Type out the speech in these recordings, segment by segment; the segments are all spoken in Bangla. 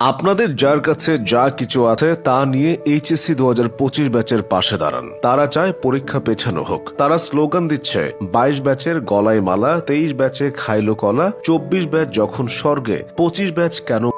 আপনাদের যার কাছে যা কিছু আছে তা নিয়ে এইচএসসি দু হাজার পঁচিশ ব্যাচের পাশে দাঁড়ান। তারা চায় পরীক্ষা পেছানো হোক। তারা স্লোগান দিচ্ছে, বাইশ ব্যাচের গলায় মালা, তেইশ ব্যাচে খাইলো কলা, চব্বিশ ব্যাচ যখন স্বর্গে, পঁচিশ ব্যাচ কেন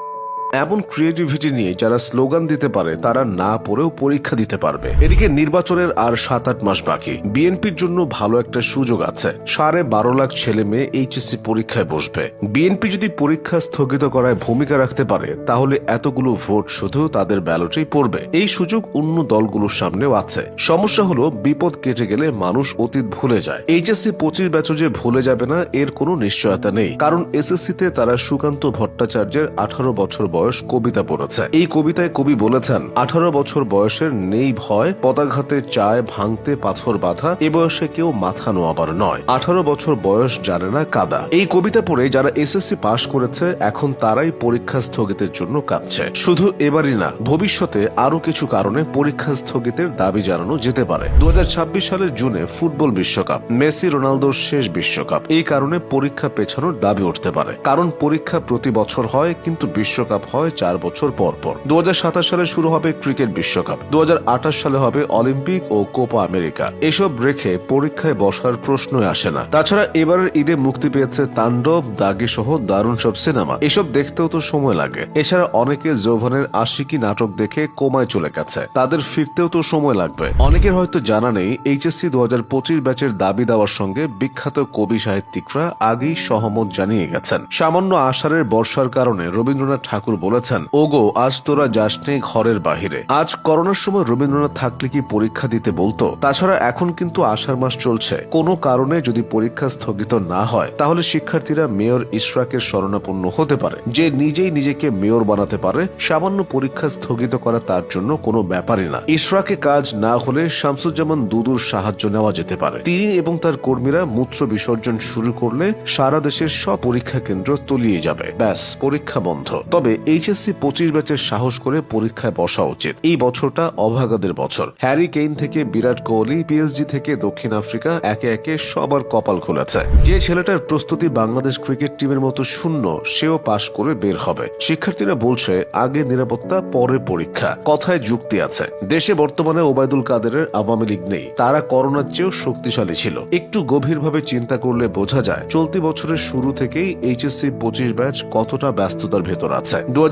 এমন ক্রিয়েটিভিটি নিয়ে যারা স্লোগান দিতে পারে, তারা না পড়েও পরীক্ষা দিতে পারবে। এদিকে নির্বাচনের আর সাত আট মাস বাকি। বিএনপির জন্য ভালো একটা সুযোগ আছে। সাড়ে বারো লাখ ছেলে মেয়ে এইচএসসি পরীক্ষায় বসবে। বিএনপি যদি পরীক্ষা স্থগিত করায় ভূমিকা রাখতে পারে, তাহলে এতগুলো ভোট শুধু তাদের ব্যালটেই পড়বে। এই সুযোগ অন্য দলগুলোর সামনেও আছে। সমস্যা হলো, বিপদ কেটে গেলে মানুষ অতীত ভুলে যায়। এইচএসসি পঁচিশ ব্যাচও যে ভুলে যাবে না, এর কোনো নিশ্চয়তা নেই। কারণ এসএসসিতে তারা সুকান্ত ভট্টাচার্যের আঠারো বছর বয়স কবিতা পড়েছে। এই কবিতায় কবি বলেছেন, আঠারো বছর বয়সের নেই ভয়, পদাঘাতে চায় ভাঙতে পাথর বাঁধা, এ বয়সে কেউ মাথা নোয়াবার নয়। আঠারো বছর বয়স জানে না কাদা। এই কবিতা পড়ে যারা এসএসসি পাশ করেছে, এখন তারাই পরীক্ষা স্থগিতের জন্য কাঁদছে। শুধু এবারই না, ভবিষ্যতে আরও কিছু কারণে পরীক্ষা স্থগিতের দাবি জানানো যেতে পারে। দু হাজার ছাব্বিশ সালের জুনে ফুটবল বিশ্বকাপ, মেসি রোনালদোর শেষ বিশ্বকাপ। এই কারণে পরীক্ষা পেছানোর দাবি উঠতে পারে। কারণ পরীক্ষা প্রতি বছর হয়, কিন্তু বিশ্বকাপ হয় চার বছর পর পর। দু হাজার সাতাশ সালে শুরু হবে ক্রিকেট বিশ্বকাপ। দু হাজার আঠাশ সালে হবে অলিম্পিক ও কোপা আমেরিকা। এসব রেখে পরীক্ষায় বসার প্রশ্নই আসে না। তাছাড়া এবারের ঈদে মুক্তি পেয়েছে তাণ্ডব দাগি সহ দারুণ সব সিনেমা। এসব দেখতেও তো সময় লাগে। এছাড়া অনেকে যৌবনের আশিকি নাটক দেখে কোমায় চলে গেছে। তাদের ফিরতেও তো সময় লাগবে। অনেকের হয়তো জানা নেই, এইচএসসি দু হাজার পঁচিশ ব্যাচের দাবি দেওয়ার সঙ্গে বিখ্যাত কবি সাহিত্যিকরা আগেই সহমত জানিয়ে গেছেন। সামান্য আষাঢ়ের বর্ষার কারণে রবীন্দ্রনাথ ঠাকুর বলেছেন, ওগো, আজ তোরা যাসনি ঘরের বাহিরে। আজ করোনার সময় রবীন্দ্রনাথ থাকলে কি পরীক্ষা দিতে বলতো? তাছাড়া এখন কিন্তু আষাঢ় মাস চলছে। কোনো কারণে যদি পরীক্ষা স্থগিত না হয়, তাহলে শিক্ষার্থীরা মেয়র ইশরাকের শরণাপন্ন হতে পারে। যে নিজেই নিজেকে মেয়র বানাতে পারে, সামান্য পরীক্ষা স্থগিত করা তার জন্য কোনো ব্যাপারই না। ইশরাকে কাজ না হলে শামসুজ্জামান দুদুর সাহায্য নেওয়া যেতে পারে। তিনি এবং তার কর্মীরা মূত্র বিসর্জন শুরু করলে সারা দেশের সব পরীক্ষা কেন্দ্র তলিয়ে যাবে। ব্যাস, পরীক্ষা বন্ধ। তবে এইচএসসি পঁচিশ ব্যাচের সাহস করে পরীক্ষায় বসা উচিত। এই বছরটা অভাগাদের বছর। হ্যারি কেইন থেকে বিরাট কোহলি, পিএসজি থেকে দক্ষিণ আফ্রিকা একে একে সবার কপাল খুলেছে। যে ছেলেটার প্রস্তুতি বাংলাদেশ ক্রিকেট টিমের মতো শূন্য, সেও পাশ করে বের হবে। শিক্ষার্থীরা বলছে, আগে নিরাপত্তা, পরে পরীক্ষা। কথায় যুক্তি আছে। দেশে বর্তমানে ওবায়দুল কাদেরের আওয়ামী লীগ নেই। তারা করোনার চেয়েও শক্তিশালী ছিল। একটু গভীরভাবে চিন্তা করলে বোঝা যায়, চলতি বছরের শুরু থেকেই এইচএসসি পঁচিশ ব্যাচ কতটা ব্যস্ততার ভেতর আছে। দু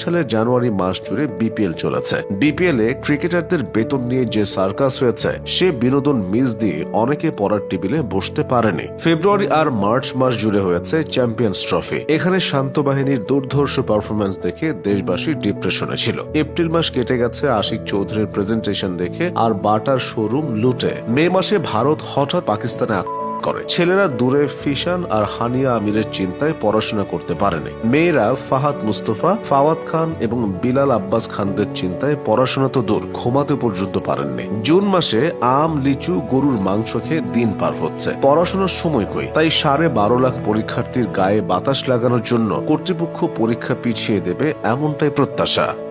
সালের জানুয়ারি মাস জুড়ে বিপিএল চলেছে। বিপিএল এ ক্রিকেটারদের বেতন নিয়ে যে সার্কাস হয়েছে, সে বিনোদন মিস দিয়ে অনেকে পড়ার টেবিলে বসতে পারেনি। ফেব্রুয়ারি আর মার্চ মাস জুড়ে হয়েছে চ্যাম্পিয়ন্স ট্রফি। এখানে শান্ত বাহিনীর দুর্ধর্ষ পারফরমেন্স দেখে দেশবাসী ডিপ্রেশনে ছিল। এপ্রিল মাস কেটে গেছে আশিক চৌধুরীর প্রেজেন্টেশন দেখে আর বাটার শোরুম লুটে। মে মাসে ভারত হঠাৎ পাকিস্তানে আক্রমণ করে। ছেলেরা দূরে ফিশান আর হানিয়া আমিরের চিন্তায় পড়াশোনা করতে পারেনি। মেয়েরা ফাহাদ মুস্তফা, ফাওয়াদ খান এবং বিলাল আব্বাস খানদের চিন্তায় পড়াশোনা তো দূর, ঘুমাতে পর্যন্ত পারেননি। জুন মাসে আম, লিচু, গরুর মাংস খেয়ে দিন পার হচ্ছে। পড়াশোনার সময় কই? তাই সাড়ে বারো লাখ পরীক্ষার্থীর গায়ে বাতাস লাগানোর জন্য কর্তৃপক্ষ পরীক্ষা পিছিয়ে দেবে এমনটাই প্রত্যাশা।